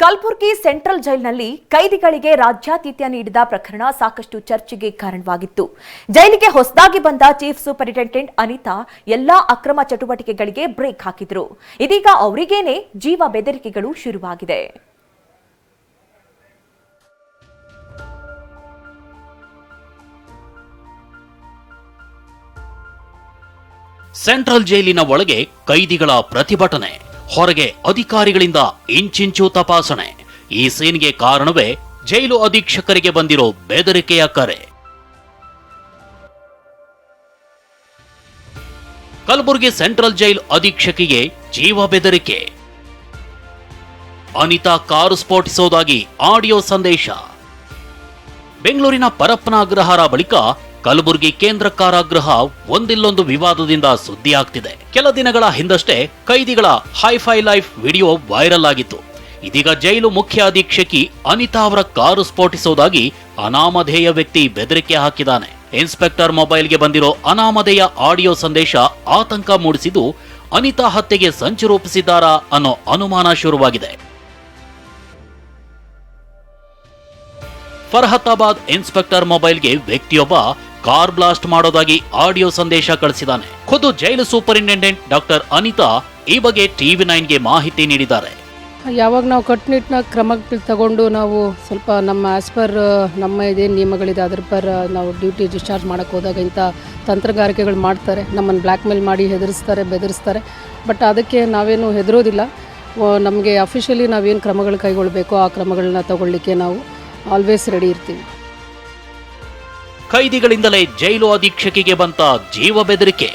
Kalaburagi central ಜೈಲಿನಲ್ಲಿ ಕೈದಿಗಳಿಗೆ ರಾಜ್ಯಾತಿಥ್ಯ ನೀಡಿದ ಪ್ರಕರಣ ಸಾಕಷ್ಟು ಚರ್ಚೆಗೆ ಕಾರಣವಾಗಿತ್ತು. ಜೈಲಿಗೆ ಹೊಸದಾಗಿ ಬಂದ ಚೀಫ್ ಸೂಪರಿಂಟೆಂಡೆಂಟ್ ಅನಿತಾ ಎಲ್ಲಾ ಅಕ್ರಮ ಚಟುವಟಿಕೆಗಳಿಗೆ ಬ್ರೇಕ್ ಹಾಕಿದ್ರು. ಇದೀಗ ಅವರಿಗೇನೆ ಜೀವ ಬೆದರಿಕೆಗಳು ಶುರುವಾಗಿದೆ. ಸೆಂಟ್ರಲ್ ಜೈಲಿನ ಒಳಗೆ ಕೈದಿಗಳ ಪ್ರತಿಭಟನೆ. ಹೊರಗೆ ಅಧಿಕಾರಿಗಳಿಂದ ಇಂಚಿಂಚು ತಪಾಸಣೆ. ಈ ಸೀನ್ಗೆ ಕಾರಣವೇ ಜೈಲು ಅಧೀಕ್ಷಕರಿಗೆ ಬಂದಿರೋ ಬೆದರಿಕೆಯ ಕರೆ. ಕಲಬುರಗಿ ಸೆಂಟ್ರಲ್ ಜೈಲ್ ಅಧೀಕ್ಷಕಿಗೆ ಜೀವ ಬೆದರಿಕೆ. ಅನಿತಾ ಕಾರು ಸ್ಫೋಟಿಸೋದಾಗಿ ಆಡಿಯೋ ಸಂದೇಶ. ಬೆಂಗಳೂರಿನ ಪರಪ್ಪನ ಅಗ್ರಹಾರ ಬಳಿಕ ಕಲಬುರಗಿ ಕೇಂದ್ರ ಕಾರಾಗೃಹ ಒಂದಿಲ್ಲೊಂದು ವಿವಾದದಿಂದ ಸುದ್ದಿಯಾಗ್ತಿದೆ. ಕೆಲ ದಿನಗಳ ಹಿಂದಷ್ಟೇ ಕೈದಿಗಳ hi fi life video viral ಆಗಿತ್ತು. ಇದೀಗ ಜೈಲು ಮುಖ್ಯ ಅಧೀಕ್ಷಕಿ ಅನಿತಾ ಅವರ ಕಾರು ಸ್ಫೋಟಿಸೋದಾಗಿ ಅನಾಮಧೇಯ ವ್ಯಕ್ತಿ ಬೆದರಿಕೆ ಹಾಕಿದ್ದಾನೆ. ಇನ್ಸ್ಪೆಕ್ಟರ್ ಮೊಬೈಲ್ಗೆ ಬಂದಿರೋ ಅನಾಮಧೇಯ ಆಡಿಯೋ ಸಂದೇಶ ಆತಂಕ ಮೂಡಿಸಿದ್ದು, ಅನಿತಾ ಹತ್ಯೆಗೆ ಸಂಚು ರೂಪಿಸಿದ್ದಾರಾ ಅನ್ನೋ ಅನುಮಾನ ಶುರುವಾಗಿದೆ. ಫರ್ಹತಾಬಾದ್ ಇನ್ಸ್ಪೆಕ್ಟರ್ ಮೊಬೈಲ್ಗೆ ವ್ಯಕ್ತಿಯೊಬ್ಬ ಕಾರ್ ಬ್ಲಾಸ್ಟ್ ಮಾಡೋದಾಗಿ ಆಡಿಯೋ ಸಂದೇಶ ಕಳಿಸಿದ್ದಾನೆ. ಖುದ್ದು ಜೈಲು ಸೂಪರಿಂಟೆಂಡೆಂಟ್ ಡಾಕ್ಟರ್ ಅನಿತಾ ಈ ಬಗ್ಗೆ ಟಿವಿ ನೈನ್ಗೆ ಮಾಹಿತಿ ನೀಡಿದ್ದಾರೆ. ಯಾವಾಗ ನಾವು ಕಟ್ಟುನಿಟ್ಟಿನ ಕ್ರಮಗಳು ತಗೊಂಡು ನಾವು ಸ್ವಲ್ಪ ನಮ್ಮ ಆಸ್ ಪರ್ ನಮ್ಮ ಇದೇನು ನಿಯಮಗಳಿದೆ, ಅದ್ರ ಪರ್ ನಾವು ಡ್ಯೂಟಿ ಡಿಸ್ಚಾರ್ಜ್ ಮಾಡೋಕ್ಕೆ ಹೋದಾಗ ಇಂಥ ತಂತ್ರಗಾರಿಕೆಗಳು ಮಾಡ್ತಾರೆ. ನಮ್ಮನ್ನು ಬ್ಲ್ಯಾಕ್ ಮೇಲ್ ಮಾಡಿ ಹೆದರಿಸ್ತಾರೆ, ಬೆದರಿಸ್ತಾರೆ. ಬಟ್ ಅದಕ್ಕೆ ನಾವೇನು ಹೆದರೋದಿಲ್ಲ. ನಮಗೆ ಅಫಿಷಿಯಲಿ ನಾವೇನು ಕ್ರಮಗಳು ಕೈಗೊಳ್ಳಬೇಕು ಆ ಕ್ರಮಗಳನ್ನ ತಗೊಳ್ಳಿಕ್ಕೆ ನಾವು ಆಲ್ವೇಸ್ ರೆಡಿ ಇರ್ತೀವಿ. ಕೈದಿಗಳಿಂದಲೇ ಜೈಲು ಅಧೀಕ್ಷಕಿಗೆ ಬಂತ ಜೀವ ಬೆದರಿಕೆ.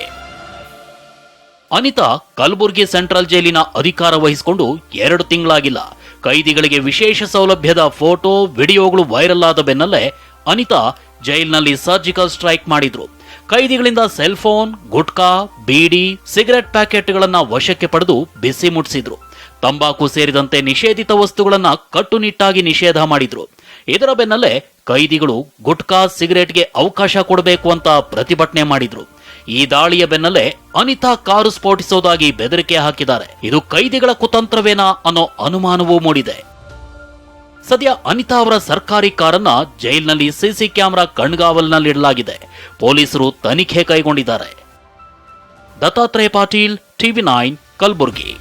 ಅನಿತಾ ಕಲಬುರ್ಗಿ ಸೆಂಟ್ರಲ್ ಜೈಲಿನ ಅಧಿಕಾರ ವಹಿಸಿಕೊಂಡು ಎರಡು ತಿಂಗಳಾಗಿಲ್ಲ. ಕೈದಿಗಳಿಗೆ ವಿಶೇಷ ಸೌಲಭ್ಯದ ಫೋಟೋ, ವಿಡಿಯೋಗಳು ವೈರಲ್ ಆದ ಬೆನ್ನಲ್ಲೇ ಅನಿತಾ ಜೈಲಿನಲ್ಲಿ ಸರ್ಜಿಕಲ್ ಸ್ಟ್ರೈಕ್ ಮಾಡಿದ್ರು. ಕೈದಿಗಳಿಂದ cell phone gutka, beedi, cigarette ಪ್ಯಾಕೆಟ್ಗಳನ್ನ ವಶಕ್ಕೆ ಪಡೆದು ಬಿಸಿ ಮುಟ್ಟಿಸಿದ್ರು ತಂಬಾಕು ಸೇರಿದಂತೆ ನಿಷೇಧಿತ ವಸ್ತುಗಳನ್ನು ಕಟ್ಟುನಿಟ್ಟಾಗಿ ನಿಷೇಧ ಮಾಡಿದ್ರು. ಇದರ ಬೆನ್ನಲ್ಲೇ ಕೈದಿಗಳು ಗುಟ್ಕಾ ಸಿಗರೇಟ್ಗೆ ಅವಕಾಶ ಕೊಡಬೇಕು ಅಂತ ಪ್ರತಿಭಟನೆ ಮಾಡಿದ್ರು. ಈ ದಾಳಿಯ ಬೆನ್ನಲ್ಲೇ ಅನಿತಾ ಕಾರು ಸ್ಫೋಟಿಸೋದಾಗಿ ಬೆದರಿಕೆ ಹಾಕಿದ್ದಾರೆ. ಇದು ಕೈದಿಗಳ ಕುತಂತ್ರವೇನಾ ಅನ್ನೋ ಅನುಮಾನವೂ ಮೂಡಿದೆ. ಸದ್ಯ ಅನಿತಾ ಅವರ ಸರ್ಕಾರಿ ಕಾರನ್ನ ಜೈಲಿನಲ್ಲಿ ಸಿಸಿ ಕ್ಯಾಮೆರಾ ಕಣ್ಗಾವಲಿನಲ್ಲಿಡಲಾಗಿದೆ. ಪೊಲೀಸರು ತನಿಖೆ ಕೈಗೊಂಡಿದ್ದಾರೆ. Dattatreya Patil, TV nine, Kalaburagi.